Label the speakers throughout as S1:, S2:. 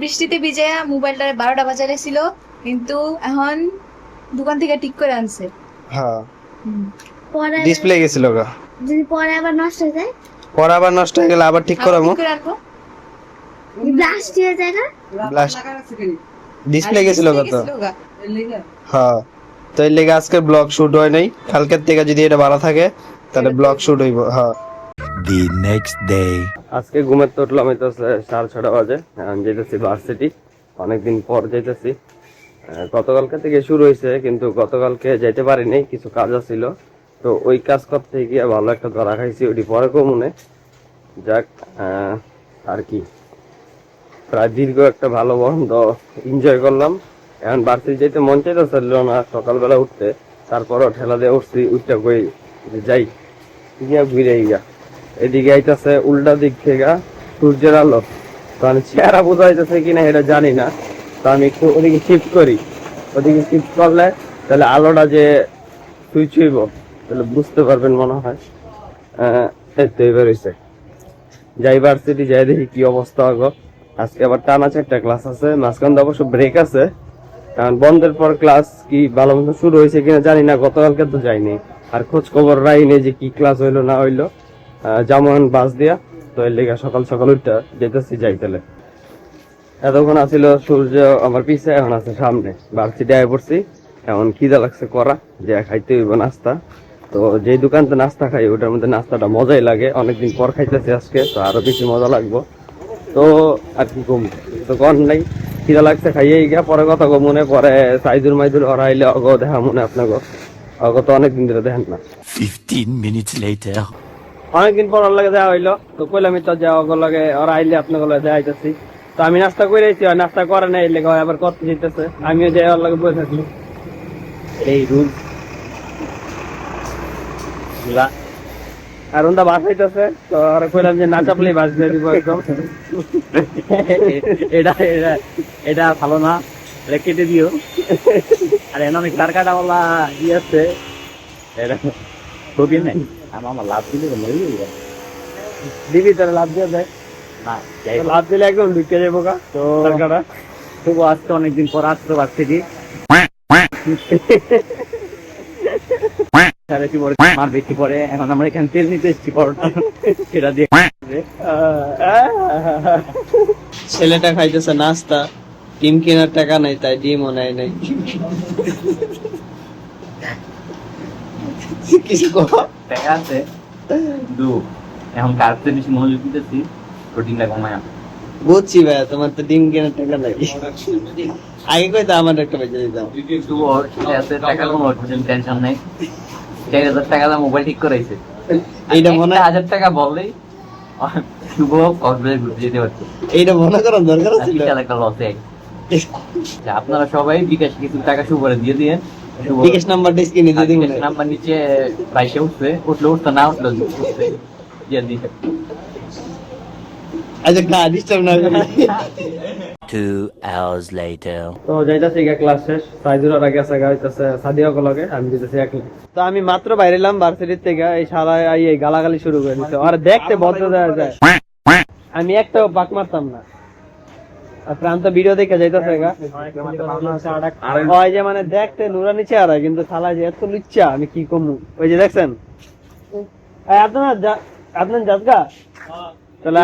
S1: বৃষ্টিতে ভিজে মোবাইলটা বারোটা বাজারে ছিল কিন্তু এখন দোকান থেকে ঠিক করে আনছে।
S2: হ্যাঁ। ডিসপ্লে গেছিল গা।
S3: যদি পরে আবার নষ্ট হয়ে যায়?
S2: পরে আবার নষ্ট হয়ে গেলে আবার ঠিক করাবো।
S3: ব্লাস্ট হয়ে যায় না?
S2: ব্লাস্ট ডিসপ্লে গেছিল কত হ্যাঁ। তো এর লেগে আজকে ব্লগ শুট হয় নাই। কালকের থেকে যদি এটা ভালো থাকে তাহলে ব্লগ শুট হইব হ্যাঁ।
S4: The next day.
S2: আজকে ঘুমের তো উঠলাম তো সাড়ে ছটা বাজে। আমি যেতেছি ভার্সিটি অনেকদিন পর যেতেছি। গতকালকে থেকে শুরু হয়েছে, কিন্তু গতকালকে যেতে পারিনি, কিছু কাজ ছিল তো ওই কাজ করতে গিয়ে ভালো একটা ধরা খাইছি, ওটি পরে কমুনে যাক আর কি। প্রায় দীর্ঘ একটা ভালো বন্ধ এনজয় করলাম। এখন ভার্সিটি যেতে মন চাইতে চাইতেছিল না, সকালবেলা উঠতে। তারপরও ঠেলা দিয়ে উঠছি, উঠতে কই যাই। গিয়া ঘুরে গিয়া এদিকে আইতাছে উল্টা দিক থেকে সূর্যের আলো। তো আমি চেহারা বোঝা যাইতেছে কিনা এটা জানি না। তো আমি একটু ওদিকে শিফট করি। ওদিকে শিফট করলে তাহলে আলোটা যে সুইচ হইব, তাহলে বুঝতে পারবেন মনে হয়। তো এবার হইছে। যাই ভার্সিটি যাই দেখি কি অবস্থা আগো আজকে আবার টানা চারটা ক্লাস আছে, মাঝখান অবশ্য ব্রেক আছে। কারণ বন্ধের পর ক্লাস কি ভালো মতো শুরু হয়েছে কিনা জানি না, গতকালকে তো যাইনি। আর খোঁজ খবর রাইনি যে কি ক্লাস হইল না হইল। যেমন বাস দিয়া তো এর লেগে সকাল সকাল উঠটা যেতেছি যাইতেলে। এতক্ষণ আছিল সূর্য আমার পিছে, এখন আছে সামনে। ভার্সিটি আয় পড়ছি, এখন খিদা লাগছে করা, যে খাইতে হইব নাস্তা। তো যেই দোকানতে নাস্তা খাই, ওটার মধ্যে নাস্তাটা মজাই লাগে। অনেকদিন পর খাইতেছি আজকে, তো আরও বেশি মজা লাগবো। তো আর কি কম? তো কন নাই, খিদা লাগছে, খাইয়েই গিয়া পরে কথা গো মনে পরে সাইদুর মাইদুর ওরা আইলে অগ, দেখা মনে আপনাকে অগ তো অনেকদিন ধরে দেখেন না।
S4: 15 minutes later.
S2: অনেকদিন পর ওর লাগে দেওয়া হইল। তো কইলাম তো যা ওগুলো লাগে ওরা আইলে আপনার লগে দেওয়া হইতেছি। তো আমি নাস্তা করে আইছি আর নাস্তা করে নাই লেগে হয় আবার করতে যেতেছে আমিও যাই ওর লাগে বসে থাকলি এই রুল আর ওটা বাস হইতেছে তো ওরা কইলাম যে না চাপলেই বাস দিয়ে দিব একদম।
S5: এটা এটা এটা ভালো না এটা কেটে দিও। আর এনে অনেক তার কাটাওয়ালা ই আছে। এটা ছবি নেই। আমার লাভ দিলে মরে যাবে।
S2: দিবি তাহলে লাভ দিয়ে দেয়
S5: না
S2: লাভ দিলে একদম ঢুকে যাব গা
S5: তো তবু আজকে অনেকদিন পর আসতে পারছি কি? মার বেশি পরে এখন আমরা এখানে তেল নিতে এসেছি পরোটা। সেটা দিয়ে
S2: ছেলেটা খাইতেছে নাস্তা ডিম কেনার টাকা নাই তাই ডিমও নেয় নাই। কিছু কো
S5: আছে। দু এখন কাজতে বেশি মনোযোগ দিতেছি? প্রোটিনটা কমায়
S2: বুঝছি ভাই তোমার তো ডিম কেনার টাকা নাই আগে কই তো আমার একটা বেঁচে দিতাম
S5: একটু ওর আছে টাকা কোনো টেনশন নেই। চার হাজার টাকা মোবাইল ঠিক করাইছে।
S2: এইটা মনে
S5: একটা হাজার টাকা বললেই শুভ কক্সবাজার ঘুরতে যেতে পারছে
S2: এইটা মনে করার দরকার ছিল।
S5: একটা লসে আপনারা সবাই বিকাশ কিছু টাকা শুভরে দিয়ে দিয়ে
S2: বিকাশ নাম্বারটা স্ক্রিনে দিয়ে দিবেন
S5: নাম্বার নিচে বাইশে উঠবে উঠলে উঠতে না উঠলে উঠবে দিয়ে
S2: আচ্ছা গা ডিস্টার্ব না করি।
S4: Two hours later.
S2: তো যাইতাছি গা ক্লাস শেষ। সাইদুর আর গেছে গা হইতাছে সাদিয়া লগে আমি দিতেছি তো আমি মাত্র বাইরে এলাম ভার্সিটির থেকে এই শালা এই গালাগালি শুরু করে দিছে। আর দেখতে ভদ্র দেওয়া যায়। আমি একটাও পাক মারতাম না। প্রান্ত ভিডিও দেখে যাইতেছে গা। ওই যে মানে দেখতে নুরানি চেহারা কিন্তু খালা যে এত লুচ্চা আমি কি কমু? ওই যে দেখছেন? আপনার আপনার জাতগা তাহলে।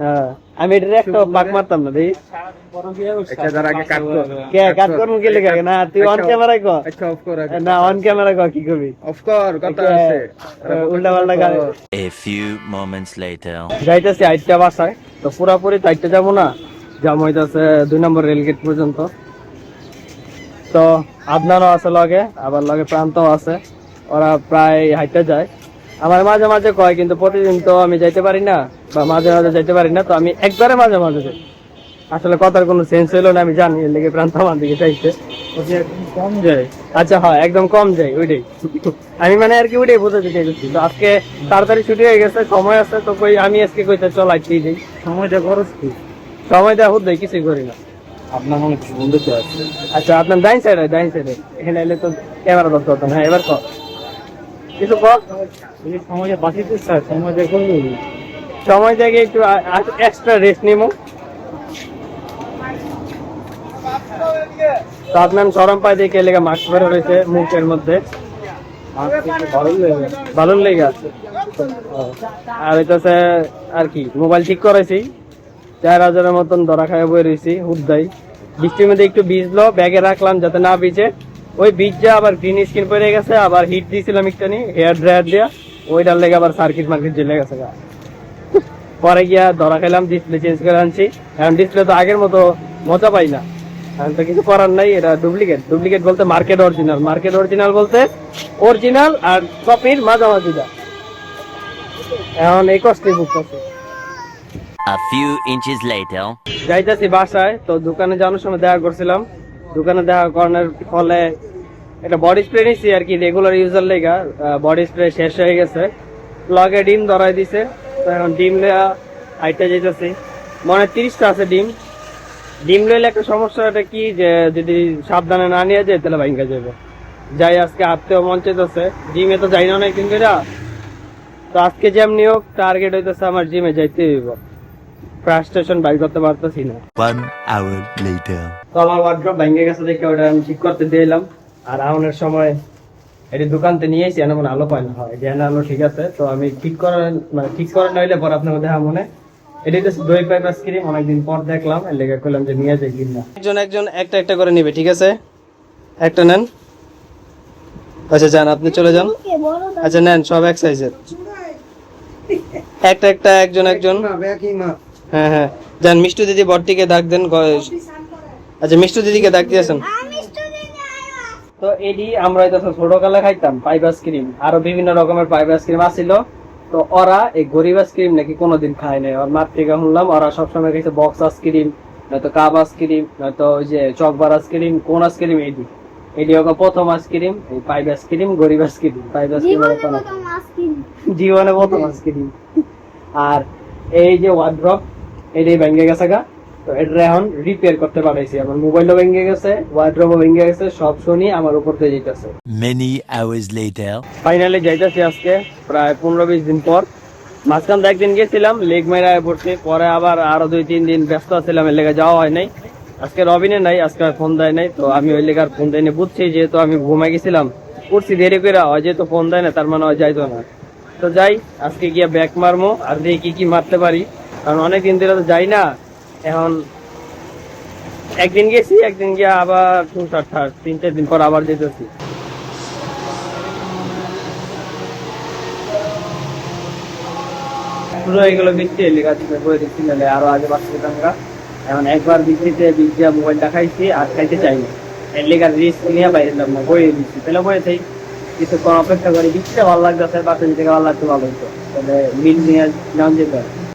S2: হ্যাঁ, আমি এটা একটা পাক মারতাম না দেখি কে কাট করব কি লেগে? না তুই অন ক্যামেরায় ক। না অন ক্যামেরা ক কি করবি? উল্টা পাল্টা. যাইতেছি আইটটা বাসায়। তো পুরাপুরি তো আইটটা যাব না। জাম হইতেছে দুই নম্বর রেল গেট পর্যন্ত। তো আদনানও আছে লগে আবার লগে প্রান্তও আছে। ওরা প্রায় হাইটটা যায়। আমার মাঝে মাঝে কয় কিন্তু প্রতিদিন তো আমি যাইতে পারি না বা মাঝে মাঝে যাইতে পারি না তো আমি একবারে মাঝে মাঝে যাই। আসলে কথার কোনো সেন্স হইল না আমি জানি এর লেগে প্রান্ত আমার দিকে চাইছে। কম যায় আচ্ছা হ্যাঁ একদম কম যায় ওইটাই। আমি মানে আর কি ওইটাই বোঝাতে চাইছি তো আজকে তাড়াতাড়ি ছুটি হয়ে গেছে সময় আছে তো কই আমি আজকে কইতে চল আইতেই যাই।
S5: সময়টা খরচ কি?
S2: সময় দেওয়া হুদ কিছুই করি না।
S5: আপনার মনে বন্ধু আছে?
S2: আচ্ছা আপনার ডাইন সাইডে ডাইন সাইডে এখানে এলে তো ক্যামেরা ধরতে হতো না হ্যাঁ এবার কর কিছু
S5: এই সমাজে বাঁচিতে স্যার সমাজে করব
S2: সময় থেকে একটু এক্সট্রা রেস্ট নিবো আপনার সরম পাই দেখে লেগে মাস্ক বের হয়েছে মুখের মধ্যে। ভালো লেগে আছে। আর হইতেছে আর কি মোবাইল ঠিক করেছি চার হাজারের মতন ধরা খায় বই রয়েছি হুদ্দাই বৃষ্টির মধ্যে একটু ভিজলো ব্যাগে রাখলাম যাতে না ভিজে। ওই ভিজে আবার গ্রিন স্ক্রিন পড়ে গেছে আবার হিট দিয়েছিলাম একটুখানি হেয়ার ড্রায়ার দিয়া ওইটার লেগে আবার সার্কিট মার্কিট জ্বলে গেছে গা। পরে গিয়া ধরা খেলাম ডিসপ্লে চেঞ্জ করে আনছি। এখন ডিসপ্লে তো আগের মতো মজা পাই না। এখন তো কিছু করার নাই এটা ডুপ্লিকেট ডুপ্লিকেট বলতে মার্কেট অরিজিনাল মার্কেট অরিজিনাল বলতে অরিজিনাল আর কপির মাঝামাঝিটা এখন এই কষ্টে বুক করছে।
S4: A few inches later.
S2: যাইতেছি বাসায় তো দোকানে যাওয়ার সময় দেখা করছিলাম। দোকানে দেখা করানোর ফলে একটা বডি স্প্রে নিচ্ছি আর কি রেগুলার ইউজার লেগা বডি স্প্রে শেষ হয়ে গেছে। লগে ডিম ধরাই দিছে, তো এখন ডিম লেয়া হাইটে যেতেছি মনে তিরিশটা আছে ডিম। ডিম লইলে একটা সমস্যা এটা কি যে যদি সাবধানে না নিয়ে যায়, তাহলে ভাঙ্গা যাবে যাই আজকে হাঁটতেও মন চাইতেছে, জিমে তো যাই না অনেকদিন করে তো আজকে যেমনি হোক টার্গেট হইতেছে আমার জিমে যাইতে হইব। ফ্রাস্ট্রেশন বাইর করতে পারতেছি না।
S4: One hour later.
S2: তো আমার ওয়ার্ড্রপ ভেঙে গেছে দেখে ওটা আমি ঠিক করতে দিলাম আর আউনের সময় এটি দোকানতে নিয়ে এসেছি এমন আলো পায় না। হয় যে আলো ঠিক আছে তো আমি ঠিক করার মানে ঠিক করার নইলে পর আপনার দেখা মনে। এটি তো দই পাইপ আইসক্রিম অনেকদিন পর দেখলাম এর লেগে করলাম যে নিয়ে যাই কিনা। একজন একজন একটা একটা করে নিবে ঠিক আছে? একটা নেন। আচ্ছা যান আপনি চলে যান। আচ্ছা নেন সব এক সাইজের একটা একটা একজন একজন। হ্যাঁ হ্যাঁ। যান মিষ্টু দিদি বটটিকে ডাক দেন আচ্ছা মিষ্টু দিদিকে ডাক দিয়েছেন তো এডি আমরা এটা ছোট কালে খাইতাম পাইপ আইসক্রিম আরও বিভিন্ন রকমের পাইপ আইসক্রিম আসছিল তো ওরা এই গরিব আইসক্রিম নাকি কোনোদিন খায় নাই। ওর মার থেকে শুনলাম ওরা সবসময় খাইছে বক্স আইসক্রিম নয়তো কাপ আইসক্রিম নয়তো ওই যে চকবার আইসক্রিম কোন আইসক্রিম এডি। এডি ওকে প্রথম আইসক্রিম এই পাইপ আইসক্রিম গরিব ice cream pipe ice cream জীবনে প্রথম আইসক্রিম আর এই যে ওয়ার্ড্রপ এটাই ভেঙে গেছে গা। তো এটা এখন রিপেয়ার করতে পারাইছি আমার মোবাইলও ভেঙে গেছে ওয়ার্ড্রপও ভেঙে গেছে সব শুনি আমার উপর দিয়ে যেতেছে
S4: Many hours later.
S2: ফাইনালি যাইতেছি আজকে প্রায় পনেরো বিশ দিন পর। মাঝখান তো একদিন গেছিলাম লেগ মেরা পড়ছে। পরে আবার আরও দুই তিন দিন ব্যস্ত ছিলাম এর লেগে যাওয়া হয় নাই। আজকে রবিনে নাই আজকে ফোন দেয় নাই। তো আমি ওই লেগে আর ফোন দেয়নি। বুঝছি যেহেতু আমি ঘুমাই গেছিলাম। উঠছি দেরি করে হয় যেহেতু ফোন দেয় না তার মানে হয় যাইতো না। তো যাই আজকে গিয়ে ব্যাক মারমো আর দেখি কি কি মারতে পারি। কারণ অনেকদিন ধরে তো যাই না। এখন একদিন গেছি, একদিন গিয়ে আবার টুকটাক থাক তিন, চার দিন পর আবার যেতেছি। নাহলে আরও আগে বাঁচতে আমরা। এখন একবার বৃষ্টিতে বৃষ্টিয়া মোবাইলটা খাইছি আর খাইতে চাই না। রিস্ক নিয়ে বাইরে দিচ্ছি। তাহলে কিছুক্ষণ অপেক্ষা করি। বৃষ্টিটা ভালো লাগতেছে বাচ্চা থেকে ভালো লাগতে ভালো তাহলে মিল নিয়ে নাম যেতে। হয়